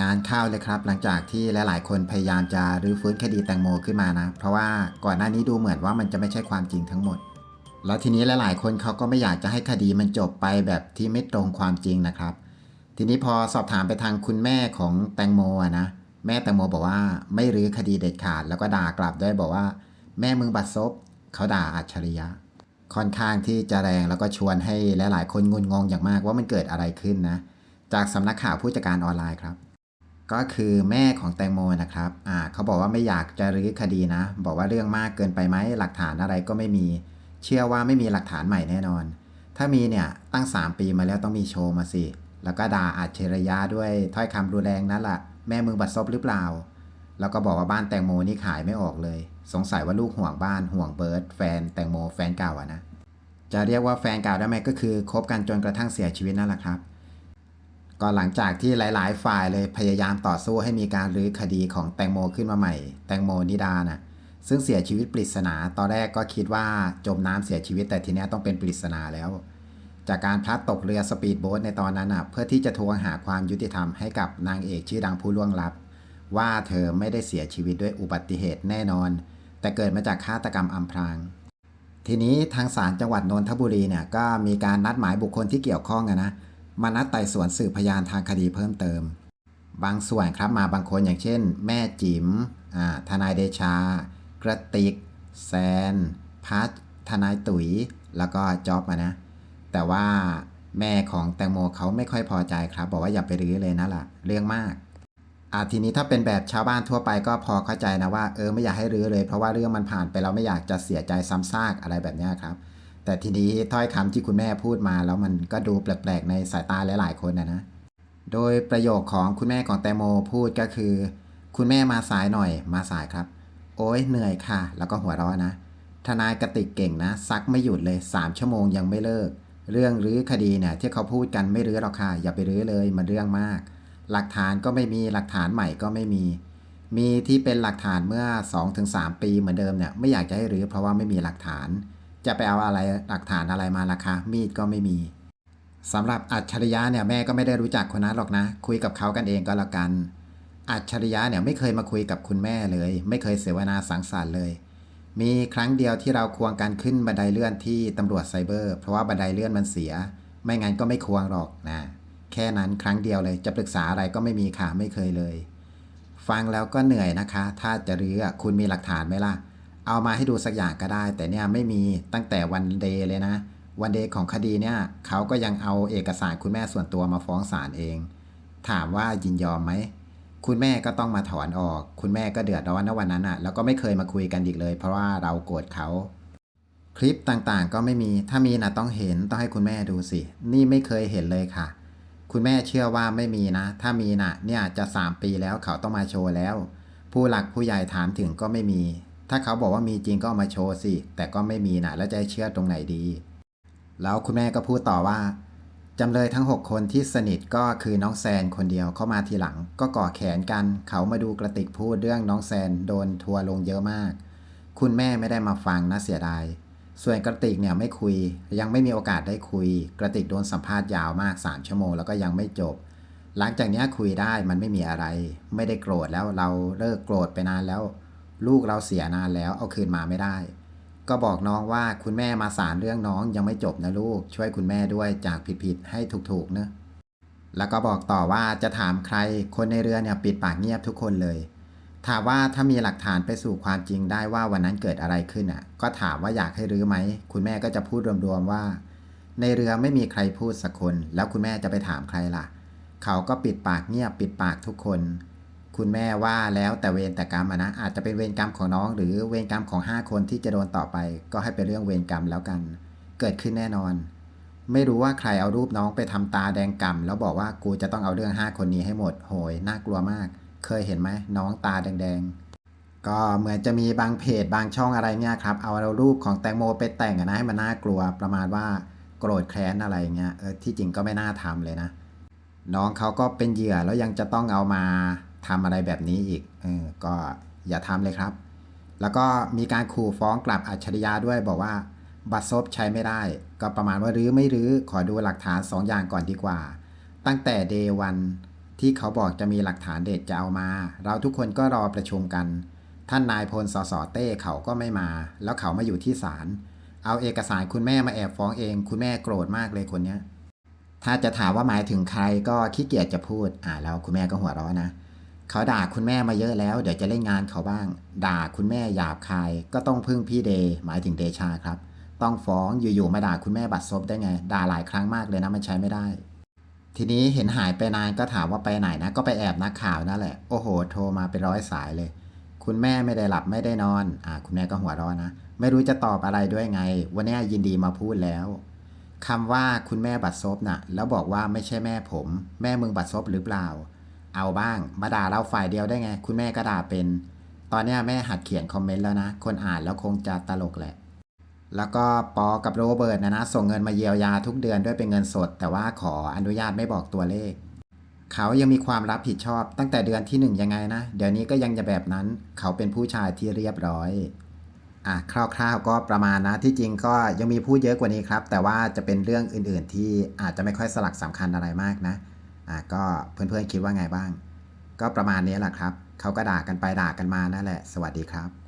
งานเข้าเลยครับ หลังจากที่หลาย ๆ คนพยายามจะรื้อฟื้นคดีแตงโมขึ้นมานะ เพราะว่าก่อนหน้านี้ดูเหมือนว่ามันจะไม่ใช่ความจริงทั้งหมด แล้วทีนี้หลาย ๆ คนเขาก็ไม่อยากจะให้คดีมันจบไปแบบที่ไม่ตรงความจริงนะครับ ทีนี้พอสอบถามไปทางคุณแม่ของแตงโมนะแม่แตงโมบอกว่าไม่รื้อคดีเด็ดขาด แล้วก็ด่ากลับด้วยบอกว่า แม่มึงบัดซบเขาด่าอัจฉริยะ ค่อนข้างที่จะแรงแล้วก็ชวนให้หลาย ๆ คนงุนงงอย่างมากว่ามันเกิดอะไรขึ้นนะ จากสำนักข่าวผู้จัดการออนไลน์ครับ ก็คือแม่ของแตงโมนะครับอ่าเขาบอกว่าไม่อยากจะรื้อคดีนะ บอกว่าเรื่องมากเกินไปไหมหลักฐานอะไรก็ไม่มี เชื่อว่าไม่มีหลักฐานใหม่แน่นอน ถ้ามีเนี่ยตั้ง 3 ปีมาแล้วต้องมีโชว์มาสิ แล้วก็ด่าอัจฉริยะด้วยถ้อยคำรุนแรงนั่นแหละแม่มึงบัดซบหรือเปล่า แล้วก็บอกว่าบ้านแตงโมนี่ขายไม่ออกเลย สงสัยว่าลูกห่วงบ้านห่วงเบิร์ดแฟนแตงโมแฟนเก่าอะนะจะเรียกว่าแฟนเก่าได้ไหมก็คือคบกันจนกระทั่งเสียชีวิตนั่นแหละครับ ก็หลังจากที่หลาย ๆ ฝ่ายเลยพยายามต่อสู้ให้มีการรื้อคดีของแตงโมขึ้นมาใหม่ แตงโมนิดาน่ะซึ่งเสียชีวิตปริศนา ตอนแรกก็คิดว่าจมน้ำเสียชีวิตแต่ทีนี้ต้องเป็นปริศนาแล้ว จากการพลัดตกเรือสปีดโบ๊ทในตอนนั้นอะเพื่อที่จะทวงหาความยุติธรรมให้กับนางเอกชื่อดังผู้ล่วงลับ ว่าเธอไม่ได้เสียชีวิตด้วยอุบัติเหตุแน่นอน แต่เกิดมาจากฆาตกรรมอำพรางทีนี้ทางศาลจังหวัดนนทบุรีเนี่ยก็มีการนัดหมายบุคคลที่เกี่ยวข้องนะ มานัดไต่สวนสืบพยานทางคดีเพิ่มเติม บางส่วนครับมาบางคนอย่างเช่น แม่จิ๋มทนายเดชา กระติก แซน พัททนายตุ๋ย แล้วก็จ๊อบนะ แต่ว่าแม่ของแตงโมเขาไม่ค่อยพอใจครับ บอกว่าอย่าไปรื้อเลยนะล่ะ เรื่องมากอ่าทีนี้ถ้าเป็นแบบชาวบ้านทั่วไปก็พอเข้าใจนะว่าเออไม่อยากให้รื้อเลย เพราะว่าเรื่องมันผ่านไปเราไม่อยากจะเสียใจซ้ำซากอะไรแบบนี้ครับ แต่ทีนี้ถ้อยคำที่คุณแม่พูดมา แล้วมันก็ดูแปลกๆในสายตาหลายๆคนนะนะ โดยประโยคของคุณแม่ของแตงโมพูดก็คือ คุณแม่มาสายหน่อยมาสายครับ โอ้ยเหนื่อยค่ะ แล้วก็หัวเราะนะ ทนายกติกเก่งนะ ซักไม่หยุดเลย 3 ชั่วโมงยังไม่เลิก เรื่องรื้อคดีเนี่ยที่เขาพูดกันไม่รื้อหรอกค่ะ อย่าไปรื้อเลยมันเรื่องมาก หลักฐานก็ไม่มีหลักฐานใหม่ก็ไม่มี มีที่เป็นหลักฐานเมื่อ 2-3 ปีเหมือนเดิมเนี่ยไม่อยากจะให้รื้อเพราะว่าไม่มีหลักฐาน จะไปเอาอะไรหลักฐานอะไรมาล่ะคะ มีดก็ไม่มีสำหรับอัจฉริยะเนี่ยแม่ก็ไม่ได้รู้จักคนนั้นหรอกนะ คุยกับเขากันเองก็แล้วกัน อัจฉริยะเนี่ยไม่เคยมาคุยกับคุณแม่เลย ไม่เคยเสวนาสังสรรค์เลย มีครั้งเดียวที่เราควงกันขึ้นบันไดเลื่อนที่ตำรวจไซเบอร์ เพราะว่าบันไดเลื่อนมันเสีย ไม่งั้นก็ไม่ควงหรอกนะแค่นั้นครั้งเดียวเลยจะปรึกษาอะไรก็ไม่มีค่ะไม่เคยเลย ฟังแล้วก็เหนื่อยนะคะ ถ้าจะรื้อคุณมีหลักฐานไหมล่ะ เอามาให้ดูสักอย่างก็ได้ แต่เนี่ยไม่มีตั้งแต่วันเดย์เลยนะ วันเดย์ของคดีเนี่ยเขาก็ยังเอาเอกสารคุณแม่ส่วนตัวมาฟ้องศาลเอง ถามว่ายินยอมไหมคุณแม่ก็ต้องมาถอนออก คุณแม่ก็เดือดร้อนนวันนั้นอะ แล้วก็ไม่เคยมาคุยกันอีกเลย เพราะว่าเราโกรธเขา คลิปต่างๆ ก็ไม่มี ถ้ามีนะต้องเห็น ต้องให้คุณแม่ดูสิ นี่ไม่เคยเห็นเลยค่ะ คุณแม่เชื่อว่าไม่มีนะ ถ้ามีนะเนี่ยจะ 3 ปีแล้วเขาต้องมาโชว์แล้ว ผู้หลักผู้ใหญ่ถามถึงก็ไม่มี ถ้าเขาบอกว่ามีจริงก็เอามาโชว์สิ แต่ก็ไม่มีนะแล้วจะเชื่อตรงไหนดี แล้วคุณแม่ก็พูดต่อว่าจำเลยทั้ง 6 คนที่สนิทก็คือน้องแซนคนเดียวเข้ามาทีหลัง ก็ก่อแขนกัน เขามาดูกระติกพูดเรื่องน้องแซนโดนทัวร์ลงเยอะมาก คุณแม่ไม่ได้มาฟังนะเสียดาย ส่วนกระติกเนี่ยไม่คุย ยังไม่มีโอกาสได้คุย กระติกโดนสัมภาษณ์ยาวมาก 3 ชั่วโมงแล้วก็ยังไม่จบ หลังจากนี้คุยได้มันไม่มีอะไร ไม่ได้โกรธแล้วเราเลิกโกรธไปนานแล้ว ลูกเราเสียนานแล้วเอาคืนมาไม่ได้ ก็บอกน้องว่าคุณแม่มาสารเรื่องน้องยังไม่จบนะลูก ช่วยคุณแม่ด้วยจากผิดๆให้ถูกๆเนะแล้วก็บอกต่อว่าจะถามใครคนในเรือเนี่ยปิดปากเงียบทุกคนเลย ถามว่าถ้ามีหลักฐานไปสู่ความจริงได้ว่าวันนั้นเกิดอะไรขึ้นอะ ก็ถามว่าอยากให้รื้อไหมคุณแม่ก็จะพูดรวมๆว่า ในเรือไม่มีใครพูดสักคน แล้วคุณแม่จะไปถามใครล่ะ เขาก็ปิดปากเงียบปิดปากทุกคน คุณแม่ว่าแล้วแต่เวรแต่กรรมนะอาจจะเป็นเวรกรรมของน้อง หรือเวรกรรมของ 5 คนที่จะโดนต่อไป ก็ให้เป็นเรื่องเวรกรรมแล้วกัน เกิดขึ้นแน่นอน ไม่รู้ว่าใครเอารูปน้องไปทำตาแดงก่ำแล้วบอกว่ากูจะต้องเอาเรื่อง 5 คนนี้ให้หมดโหยน่ากลัวมาก เคยเห็นไหมน้องตาแดงๆ ก็เหมือนจะมีบางเพจบางช่องอะไรเนี่ยครับเอาเรูปของแตงโมไปแต่งนะให้มันน่ากลัวประมาณว่าโกรธแค้นอะไรเงี้ยเออที่จริงก็ไม่น่าทำเลยนะ น้องเขาก็เป็นเหยื่อแล้วยังจะต้องเอามา ทำอะไรแบบนี้อีกเออก็อย่าทำเลยครับ แล้วก็มีการขู่ฟ้องกลับอัจฉริยะด้วยบอกว่า บัตรซบใช้ไม่ได้ ก็ประมาณว่ารื้อไม่รื้อขอดูหลักฐาน 2 อย่างก่อนดีกว่า ตั้งแต่ day วันที่เขาบอกจะมีหลักฐานเด็ดจะเอามา เราทุกคนก็รอประชุมกัน ท่านนายพลสสเต้เขาก็ไม่มา แล้วเขามาอยู่ที่ศาลเอาเอกสารคุณแม่มาแอบฟ้องเอง คุณแม่โกรธมากเลยคนเนี้ยถ้าจะถามว่าหมายถึงใครก็ขี้เกียจจะพูด อ่าแล้วคุณแม่ก็หัวเราะนะ เขาด่าคุณแม่มาเยอะแล้ว เดี๋ยวจะเล่นงานเขาบ้าง ด่าคุณแม่หยาบคาย ก็ต้องพึ่งพี่เดหมายถึงเดชาครับ ต้องฟ้องอยู่ๆมาด่าคุณแม่บัดซบได้ไง ด่าหลายครั้งมากเลยนะมันใช้ไม่ได้ ทีนี้เห็นหายไปนานก็ถามว่าไปไหนนะ ก็ไปแอบนักข่าวนั่นแหละ โอ้โห โทรมาเป็นร้อยสายเลย คุณแม่ไม่ได้หลับไม่ได้นอนอ่าคุณแม่ก็หัวร้อนนะ ไม่รู้จะตอบอะไรด้วยไง วันนี้ยินดีมาพูดแล้วคำว่าคุณแม่บัดซบน่ะ แล้วบอกว่าไม่ใช่แม่ผม แม่มึงบัดซบหรือเปล่า เอาบ้างมาด่าเราฝ่ายเดียวได้ไง คุณแม่ก็ด่าเป็น ตอนนี้แม่หัดเขียนคอมเมนต์แล้วนะ คนอ่านแล้วคงจะตลกแหละ แล้วก็ปอกับโรเบิร์ตนะนะ ส่งเงินมาเยียวยาทุกเดือนด้วยเป็นเงินสด แต่ว่าขออนุญาตไม่บอกตัวเลข เขายังมีความรับผิดชอบตั้งแต่เดือนที่หนึ่งยังไงนะ เดี๋ยวนี้ก็ยังจะแบบนั้น เขาเป็นผู้ชายที่เรียบร้อยอะคร่าวๆก็ประมาณนะที่จริงก็ยังมีพูดเยอะกว่านี้ครับ แต่ว่าจะเป็นเรื่องอื่นๆที่อาจจะไม่ค่อยสลักสำคัญอะไรมากนะ อะก็เพื่อนๆคิดว่าไงบ้าง ก็ประมาณนี้แหละครับ เขาก็ด่ากันไปด่ากันมานั่นแหละ สวัสดีครับ